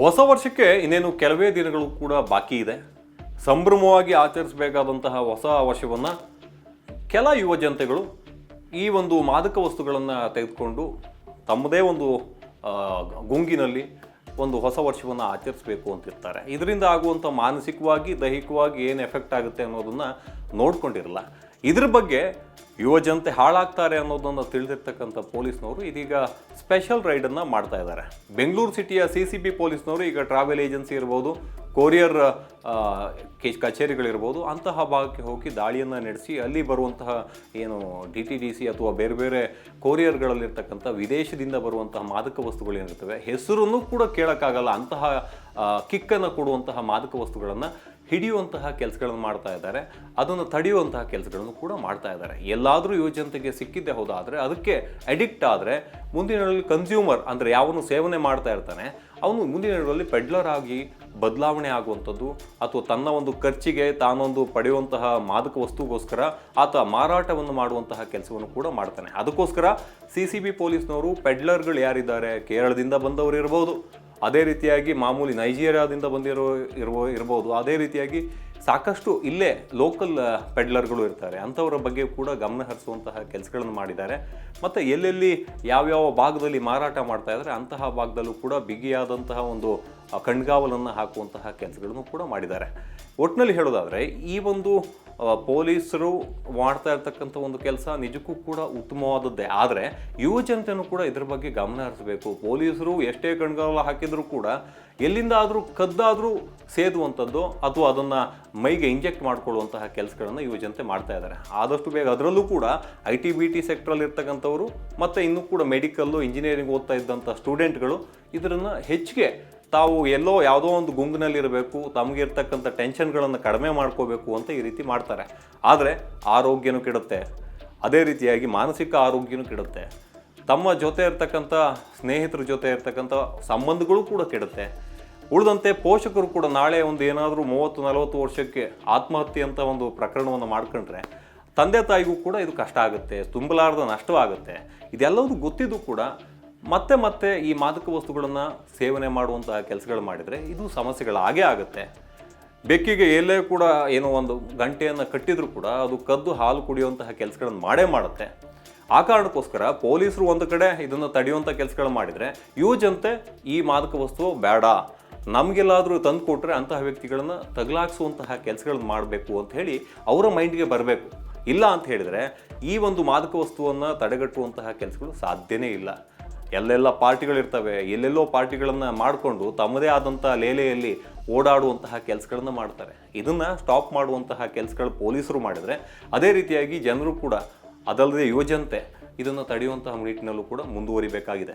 ಹೊಸ ವರ್ಷಕ್ಕೆ ಇನ್ನೇನು ಕೆಲವೇ ದಿನಗಳು ಕೂಡ ಬಾಕಿ ಇದೆ. ಸಂಭ್ರಮವಾಗಿ ಆಚರಿಸಬೇಕಾದಂತಹ ಹೊಸ ವರ್ಷವನ್ನು ಕೆಲ ಯುವ ಜನತೆಗಳು ಈ ಒಂದು ಮಾದಕ ವಸ್ತುಗಳನ್ನು ತೆಗೆದುಕೊಂಡು ತಮ್ಮದೇ ಒಂದು ಗುಂಗಿನಲ್ಲಿ ಒಂದು ಹೊಸ ವರ್ಷವನ್ನು ಆಚರಿಸಬೇಕು ಅಂತಿರ್ತಾರೆ ಇದರಿಂದ ಆಗುವಂಥ ಮಾನಸಿಕವಾಗಿ, ದೈಹಿಕವಾಗಿ ಏನು ಎಫೆಕ್ಟ್ ಆಗುತ್ತೆ ಅನ್ನೋದನ್ನು ನೋಡ್ಕೊಂಡಿರಲ್ಲ. ಇದ್ರ ಬಗ್ಗೆ ಯುವ ಜನತೆ ಹಾಳಾಗ್ತಾರೆ ಅನ್ನೋದನ್ನು ತಿಳಿದಿರ್ತಕ್ಕಂಥ ಪೊಲೀಸ್ನವರು ಇದೀಗ ಸ್ಪೆಷಲ್ ರೈಡನ್ನು ಮಾಡ್ತಾ ಇದ್ದಾರೆ. ಬೆಂಗಳೂರು ಸಿಟಿಯ ಸಿ ಸಿ ಬಿ ಪೊಲೀಸ್ನವರು ಈಗ ಟ್ರಾವೆಲ್ ಏಜೆನ್ಸಿ ಇರ್ಬೋದು, ಕೊರಿಯರ್ ಕಚೇರಿಗಳಿರ್ಬೋದು, ಅಂತಹ ಭಾಗಕ್ಕೆ ಹೋಗಿ ದಾಳಿಯನ್ನು ನಡೆಸಿ ಅಲ್ಲಿ ಬರುವಂತಹ ಏನು ಡಿ ಟಿ ಡಿ ಸಿ ಅಥವಾ ಬೇರೆ ಬೇರೆ ಕೊರಿಯರ್ಗಳಲ್ಲಿರ್ತಕ್ಕಂಥ ವಿದೇಶದಿಂದ ಬರುವಂತಹ ಮಾದಕ ವಸ್ತುಗಳೇನಿರ್ತವೆ ಹೆಸರನ್ನು ಕೂಡ ಕೇಳೋಕ್ಕಾಗಲ್ಲ, ಅಂತಹ ಕಿಕ್ಕನ್ನು ಕೊಡುವಂತಹ ಮಾದಕ ವಸ್ತುಗಳನ್ನು ಹಿಡಿಯುವಂತಹ ಕೆಲಸಗಳನ್ನು ಮಾಡ್ತಾ ಇದ್ದಾರೆ, ಅದನ್ನು ತಡೆಯುವಂತಹ ಕೆಲಸಗಳನ್ನು ಕೂಡ ಮಾಡ್ತಾ ಇದ್ದಾರೆ. ಎಲ್ಲಾದರೂ ಯುವಜನತೆಗೆ ಸಿಕ್ಕಿದ್ದೇ ಹೌದಾದರೆ ಅದಕ್ಕೆ ಅಡಿಕ್ಟ್ ಆದರೆ ಮುಂದಿನಲ್ಲಿ ಕನ್ಸ್ಯೂಮರ್ ಅಂದರೆ ಯಾವನು ಸೇವನೆ ಮಾಡ್ತಾ ಇರ್ತಾನೆ, ಅವನು ಮುಂದಿನ ಪೆಡ್ಲರ್ ಆಗಿ ಬದಲಾವಣೆ ಆಗುವಂಥದ್ದು ಅಥವಾ ತನ್ನ ಒಂದು ಖರ್ಚಿಗೆ ತಾನೊಂದು ಪಡೆಯುವಂತಹ ಮಾದಕ ವಸ್ತುಗೋಸ್ಕರ ಆತ ಮಾರಾಟವನ್ನು ಮಾಡುವಂತಹ ಕೆಲಸವನ್ನು ಕೂಡ ಮಾಡ್ತಾನೆ. ಅದಕ್ಕೋಸ್ಕರ ಸಿ ಸಿ ಬಿ ಪೊಲೀಸ್ನವರು ಪೆಡ್ಲರ್ಗಳು ಯಾರಿದ್ದಾರೆ? ಕೇರಳದಿಂದ ಬಂದವರು ಇರ್ಬೋದು ಅದೇ ರೀತಿಯಾಗಿ ಮಾಮೂಲಿ ನೈಜೀರಿಯಾದಿಂದ ಬಂದಿರೋ ಇರುವ ಇರ್ಬೋದು. ಅದೇ ರೀತಿಯಾಗಿ ಸಾಕಷ್ಟು ಇಲ್ಲೇ ಲೋಕಲ್ ಪೆಡ್ಲರ್ಗಳು ಇರ್ತಾರೆ. ಅಂಥವರ ಬಗ್ಗೆ ಕೂಡ ಗಮನ ಹರಿಸುವಂತಹ ಕೆಲಸಗಳನ್ನು ಮಾಡಿದ್ದಾರೆ. ಮತ್ತು ಎಲ್ಲೆಲ್ಲಿ ಯಾವ್ಯಾವ ಭಾಗದಲ್ಲಿ ಮಾರಾಟ ಮಾಡ್ತಾ ಇದ್ದಾರೆ, ಅಂತಹ ಭಾಗದಲ್ಲೂ ಕೂಡ ಬಿಗಿಯಾದಂತಹ ಒಂದು ಕಣ್ಗಾವಲನ್ನು ಹಾಕುವಂತಹ ಕೆಲಸಗಳನ್ನು ಕೂಡ ಮಾಡಿದ್ದಾರೆ. ಒಟ್ಟಿನಲ್ಲಿ ಹೇಳೋದಾದರೆ, ಈ ಒಂದು ಪೊಲೀಸರು ಮಾಡ್ತಾ ಇರ್ತಕ್ಕಂಥ ಒಂದು ಕೆಲಸ ನಿಜಕ್ಕೂ ಕೂಡ ಉತ್ತಮವಾದದ್ದೇ. ಆದರೆ ಯುವ ಜನತೆನೂ ಕೂಡ ಇದ್ರ ಬಗ್ಗೆ ಗಮನ ಹರಿಸಬೇಕು. ಪೊಲೀಸರು ಎಷ್ಟೇ ಕಣ್ಗಾವಲು ಹಾಕಿದರೂ ಕೂಡ ಎಲ್ಲಿಂದಾದರೂ ಕದ್ದಾದರೂ ಸೇದುವಂಥದ್ದು ಅಥವಾ ಅದನ್ನು ಮೈಗೆ ಇಂಜೆಕ್ಟ್ ಮಾಡಿಕೊಳ್ಳುವಂತಹ ಕೆಲಸಗಳನ್ನು ಯುವ ಜನತೆ ಮಾಡ್ತಾ ಇದ್ದಾರೆ. ಆದಷ್ಟು ಬೇಗ ಅದರಲ್ಲೂ ಕೂಡ ಐ ಟಿ ಬಿ ಟಿ ಸೆಕ್ಟ್ರಲ್ಲಿ ಇರ್ತಕ್ಕಂಥವ್ರು ಮತ್ತು ಇನ್ನೂ ಕೂಡ ಮೆಡಿಕಲ್ಲು, ಇಂಜಿನಿಯರಿಂಗ್ ಓದ್ತಾ ಇದ್ದಂಥ ಸ್ಟೂಡೆಂಟ್ಗಳು ಇದರನ್ನು ಹೆಚ್ಚಿಗೆ ತಾವು ಎಲ್ಲೋ ಯಾವುದೋ ಒಂದು ಗುಂಗಿನಲ್ಲಿರಬೇಕು, ತಮಗಿರ್ತಕ್ಕಂಥ ಟೆನ್ಷನ್ಗಳನ್ನು ಕಡಿಮೆ ಮಾಡ್ಕೋಬೇಕು ಅಂತ ಈ ರೀತಿ ಮಾಡ್ತಾರೆ. ಆದರೆ ಆರೋಗ್ಯನೂ ಕೆಡುತ್ತೆ. ಅದೇ ರೀತಿಯಾಗಿ ಮಾನಸಿಕ ಆರೋಗ್ಯನೂ ಕೆಡುತ್ತೆ. ತಮ್ಮ ಜೊತೆ ಇರ್ತಕ್ಕಂಥ, ಸ್ನೇಹಿತರ ಜೊತೆ ಇರ್ತಕ್ಕಂಥ ಸಂಬಂಧಗಳು ಕೂಡ ಕೆಡುತ್ತೆ. ಉಳಿದಂತೆ ಪೋಷಕರು ಕೂಡ ನಾಳೆ ಒಂದು ಏನಾದರೂ ಮೂವತ್ತು, ನಲವತ್ತು ವರ್ಷಕ್ಕೆ ಆತ್ಮಹತ್ಯೆ ಅಂತ ಒಂದು ಪ್ರಕರಣವನ್ನು ಮಾಡ್ಕೊಂಡ್ರೆ ತಂದೆ ತಾಯಿಗೂ ಕೂಡ ಇದು ಕಷ್ಟ ಆಗುತ್ತೆ, ತುಂಬಲಾರದ ನಷ್ಟವಾಗುತ್ತೆ. ಇದೆಲ್ಲವೂ ಗೊತ್ತಿದ್ದು ಕೂಡ ಮತ್ತೆ ಮತ್ತೆ ಈ ಮಾದಕ ವಸ್ತುಗಳನ್ನು ಸೇವನೆ ಮಾಡುವಂತಹ ಕೆಲಸಗಳು ಮಾಡಿದರೆ ಇದು ಸಮಸ್ಯೆಗಳಾಗೇ ಆಗುತ್ತೆ. ಬೆಕ್ಕಿಗೆ ಎಲ್ಲೇ ಕೂಡ ಏನೋ ಒಂದು ಗಂಟೆಯನ್ನು ಕಟ್ಟಿದರೂ ಕೂಡ ಅದು ಕದ್ದು ಹಾಲು ಕುಡಿಯುವಂತಹ ಕೆಲಸಗಳನ್ನು ಮಾಡೇ ಮಾಡುತ್ತೆ. ಆ ಕಾರಣಕ್ಕೋಸ್ಕರ ಪೊಲೀಸರು ಒಂದು ಕಡೆ ಇದನ್ನು ತಡೆಯುವಂಥ ಕೆಲಸಗಳು ಮಾಡಿದರೆ ಯುವ ಈ ಮಾದಕ ವಸ್ತು ಬೇಡ. ನಮಗೆಲ್ಲಾದರೂ ತಂದು ಕೊಟ್ಟರೆ ಅಂತಹ ವ್ಯಕ್ತಿಗಳನ್ನು ತಗಲಾಕ್ಸುವಂತಹ ಕೆಲಸಗಳನ್ನು ಮಾಡಬೇಕು ಅಂತ ಹೇಳಿ ಅವರ ಮೈಂಡ್ಗೆ ಬರಬೇಕು. ಇಲ್ಲ ಅಂತ ಹೇಳಿದರೆ ಈ ಒಂದು ಮಾದಕ ವಸ್ತುವನ್ನು ತಡೆಗಟ್ಟುವಂತಹ ಕೆಲಸಗಳು ಸಾಧ್ಯನೇ ಇಲ್ಲ. ಎಲ್ಲೆಲ್ಲ ಪಾರ್ಟಿಗಳಿರ್ತವೆ ಎಲ್ಲೆಲ್ಲೋ ಪಾರ್ಟಿಗಳನ್ನು ಮಾಡಿಕೊಂಡು ತಮ್ಮದೇ ಆದಂಥ ಲೇಲೆಯಲ್ಲಿ ಓಡಾಡುವಂತಹ ಕೆಲಸಗಳನ್ನು ಮಾಡ್ತಾರೆ. ಇದನ್ನು ಸ್ಟಾಪ್ ಮಾಡುವಂತಹ ಕೆಲಸಗಳು ಪೊಲೀಸರು ಮಾಡಿದರೆ ಅದೇ ರೀತಿಯಾಗಿ ಜನರು ಕೂಡ ಅದಲ್ಲದೆ ಯುವಜನತೆ ಇದನ್ನು ತಡೆಯುವಂತಹ ನಿಟ್ಟಿನಲ್ಲೂ ಕೂಡ ಮುಂದುವರಿಬೇಕಾಗಿದೆ.